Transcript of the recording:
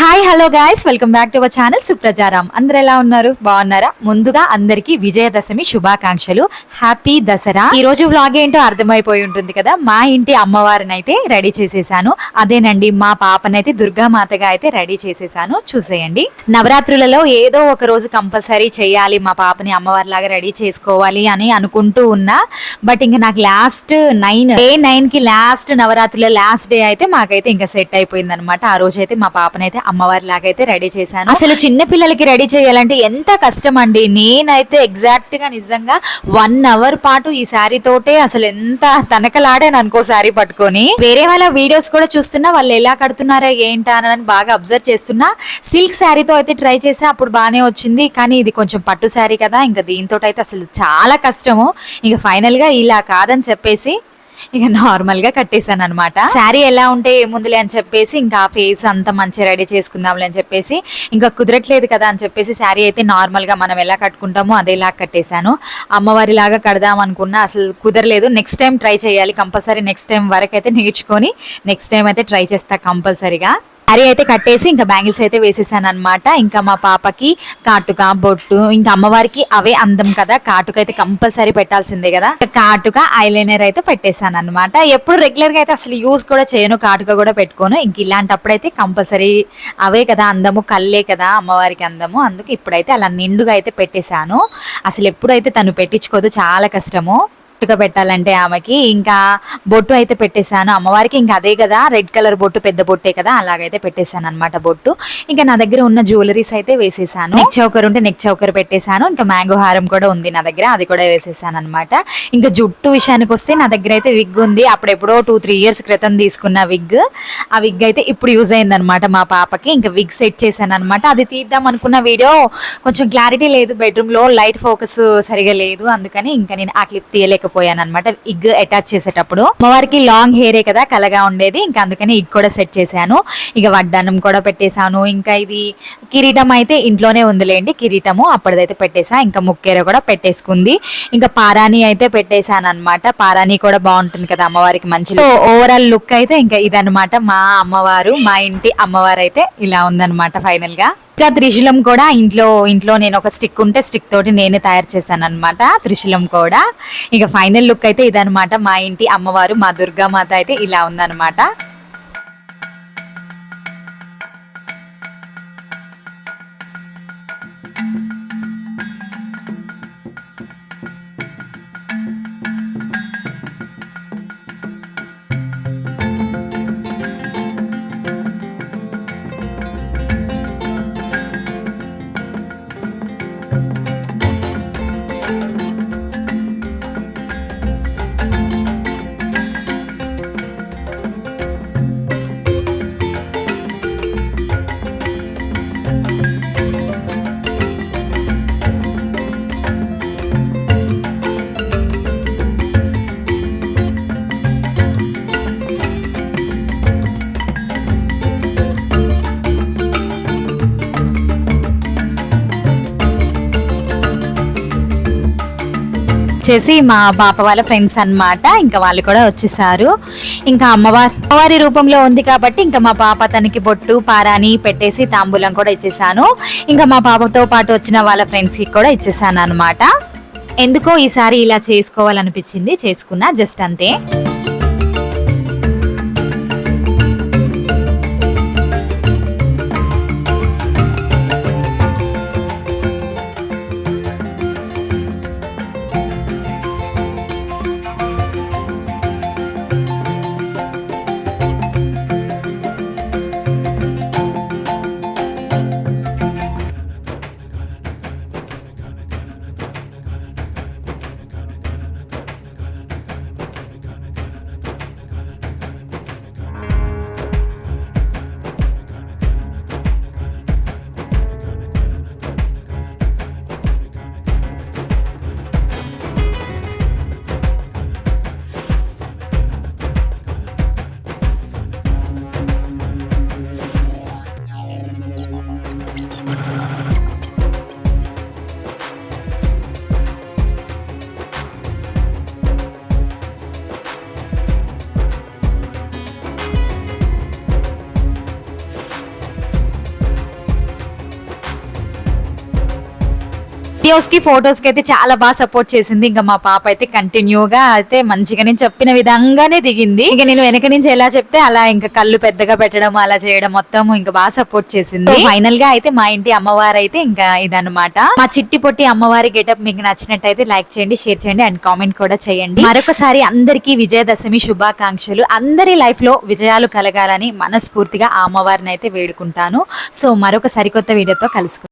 Hi hello guys welcome back to our channel Suprajaram అందరు ఎలా ఉన్నారు? బాగున్నారా? ముందుగా అందరికి విజయదశమి శుభాకాంక్షలు. హ్యాపీ దసరా. ఈ రోజు వ్లాగ్ ఏంటో అర్థమైపోయి ఉంటుంది కదా? మా ఇంటి అమ్మవారిని అయితే రెడీ చేసేసాను. అదేనండి మా పాపనైతే దుర్గామాతగా అయితే రెడీ చేసేసాను. చూసేయండి. నవరాత్రులలో ఏదో ఒక రోజు కంపల్సరీ చేయాలి మా పాపని అమ్మవారి లాగా రెడీ చేసుకోవాలి అని అనుకుంటూ ఉన్నా. బట్ ఇంకా నాకు లాస్ట్ నైన్ డే నైన్కి లాస్ట్ నవరాత్రుల లాస్ట్ డే అయితే మాకైతే ఇంకా సెట్ అయిపోయింది అనమాట ఆ రోజు అయితే మా పాపనైతే అమ్మవారి లాగా అయితే రెడీ చేశాను. అసలు చిన్న పిల్లలకి రెడీ చేయాలంటే ఎంత కష్టం అండి నేనైతే ఎగ్జాక్ట్గా నిజంగా వన్ అవర్ పాటు ఈ శారీ తోటే అసలు ఎంత తనకలాడాను అనుకో శారీ పట్టుకొని. వేరే వాళ్ళ వీడియోస్ కూడా చూస్తున్నా వాళ్ళు ఎలా కడుతున్నారా ఏంటా అని బాగా అబ్జర్వ్ చేస్తున్నా. సిల్క్ శారీతో అయితే ట్రై చేసా అప్పుడు బాగానే వచ్చింది. కానీ ఇది కొంచెం పట్టు శారీ కదా ఇంకా దీంతో అయితే అసలు చాలా కష్టము. ఇంకా ఫైనల్గా ఇలా కాదని చెప్పేసి ఇక నార్మల్గా కట్టేశాను అనమాట శారీ ఎలా ఉంటే ఏముందిలే అని చెప్పేసి ఇంకా ఫేస్ అంతా మంచిగా రెడీ చేసుకుందాంలే అని చెప్పేసి ఇంకా కుదరట్లేదు కదా అని చెప్పేసి శారీ అయితే నార్మల్గా మనం ఎలా కట్టుకుంటామో అదేలా కట్టేశాను. అమ్మవారి లాగా కడదాం అనుకున్నా అసలు కుదరలేదు. నెక్స్ట్ టైం ట్రై చేయాలి. కంపల్సరీ నెక్స్ట్ టైం వరకు అయితే నేర్చుకొని నెక్స్ట్ టైం అయితే ట్రై చేస్తా కంపల్సరీగా శారీ అయితే కట్టేసి ఇంకా బ్యాంగిల్స్ అయితే వేసేసాను అనమాట ఇంకా మా పాపకి కాటుక బొట్టు ఇంకా అమ్మవారికి అవే అందం కదా. కాటుక అయితే కంపల్సరీ పెట్టాల్సిందే కదా. కాటుక ఐలైనర్ అయితే పెట్టేశాను అనమాట ఎప్పుడు రెగ్యులర్గా అయితే అసలు యూజ్ కూడా చేయను కాటుక కూడా పెట్టుకోను. ఇంక ఇలాంటప్పుడు అయితే కంపల్సరీ అవే కదా అందము కళ్ళే కదా అమ్మవారికి అందము. అందుకు ఇప్పుడైతే అలా నిండుగా అయితే పెట్టేశాను. అసలు ఎప్పుడైతే తను పెట్టించుకోదు చాలా కష్టము. బొట్టుగా పెట్టాలంటే ఆమెకి. ఇంకా బొట్టు అయితే పెట్టేశాను. అమ్మవారికి ఇంకా అదే కదా రెడ్ కలర్ బొట్టు పెద్ద బొట్టే కదా అలాగైతే పెట్టేశాను అనమాట బొట్టు. ఇంకా నా దగ్గర ఉన్న జ్యువెలరీస్ అయితే వేసేసాను నెక్ చౌకర్ ఉంటే నెక్ చౌకర్ పెట్టేశాను. ఇంకా మ్యాంగో హారం కూడా ఉంది నా దగ్గర అది కూడా వేసేసాను అనమాట ఇంకా జుట్టు విషయానికి వస్తే నా దగ్గర అయితే విగ్ ఉంది. అప్పుడెప్పుడో టూ త్రీ ఇయర్స్ క్రితం తీసుకున్న విగ్. ఆ విగ్ అయితే ఇప్పుడు యూజ్ అయింది అనమాట మా పాపకి. ఇంకా విగ్ సెట్ చేశాను అనమాట అది తీద్దాం అనుకున్న వీడియో కొంచెం క్లారిటీ లేదు బెడ్రూమ్లో లైట్ ఫోకస్ సరిగా లేదు. అందుకని ఇంకా నేను ఆ క్లిప్ తీయలేకపోయాను అనమాట ఇగ్ అటాచ్ చేసేటప్పుడు. అమ్మవారికి లాంగ్ హెయిరే కదా కలగా ఉండేది. ఇంకా అందుకని ఇగ్ కూడా సెట్ చేశాను. ఇక వడ్డానం కూడా పెట్టేశాను. ఇంకా ఇది కిరీటం అయితే ఇంట్లోనే ఉందిలేండి. కిరీటము అప్పటిదైతే పెట్టేశా ఇంకా ముక్కేర కూడా పెట్టేసుకుంది. ఇంకా పారాణి అయితే పెట్టేశాను అనమాట పారాణి కూడా బాగుంటుంది కదా అమ్మవారికి మంచి ఓవరాల్ లుక్ అయితే ఇంకా ఇదనమాట మా అమ్మవారు మా ఇంటి అమ్మవారు అయితే ఇలా ఉందన్నమాట ఫైనల్గా. ఇంకా త్రిశూలం కూడా ఇంట్లో ఇంట్లో నేను ఒక స్టిక్ ఉంటే స్టిక్ తోటి నేనే తయారు చేశాను అనమాట త్రిశూలం కూడా. ఇక ఫైనల్ లుక్ అయితే ఇదనమాట మా ఇంటి అమ్మవారు మా దుర్గామాత అయితే ఇలా ఉందన్నమాట. వచ్చేసి మా పాప వాళ్ళ ఫ్రెండ్స్ అనమాట ఇంకా వాళ్ళు కూడా వచ్చేసారు. ఇంకా అమ్మవారి అమ్మవారి రూపంలో ఉంది కాబట్టి ఇంకా మా పాప తనకి బొట్టు పారాని పెట్టేసి తాంబూలం కూడా ఇచ్చేసాను. ఇంకా మా పాపతో పాటు వచ్చిన వాళ్ళ ఫ్రెండ్స్కి కూడా ఇచ్చేసాను అనమాట ఎందుకో ఈసారి ఇలా చేసుకోవాలనిపించింది. చేసుకున్నా జస్ట్ అంతే. వీడియోస్కి ఫొటోస్కి అయితే చాలా బాగా సపోర్ట్ చేసింది. ఇంకా మా పాప అయితే కంటిన్యూగా అయితే మంచిగా నేను చెప్పిన విధంగానే దిగింది. ఇంకా నేను వెనక నుంచి ఎలా చెప్తే అలా ఇంకా కళ్ళు పెద్దగా పెట్టడం అలా చేయడం మొత్తం ఇంకా బాగా సపోర్ట్ చేసింది. ఫైనల్గా అయితే మా ఇంటి అమ్మవారు అయితే ఇంకా ఇదన్నమాట. మా చిట్టి పొట్టి అమ్మవారి గెటప్ మీకు నచ్చినట్టయితే లైక్ చేయండి షేర్ చేయండి అండ్ కామెంట్ కూడా చేయండి. మరొకసారి అందరికీ విజయదశమి శుభాకాంక్షలు. అందరి లైఫ్లో విజయాలు కలగాలని మనస్ఫూర్తిగా ఆ అమ్మవారిని అయితే వేడుకుంటాను. సో మరొక సరికొత్త వీడియోతో కలుసుకుందాం.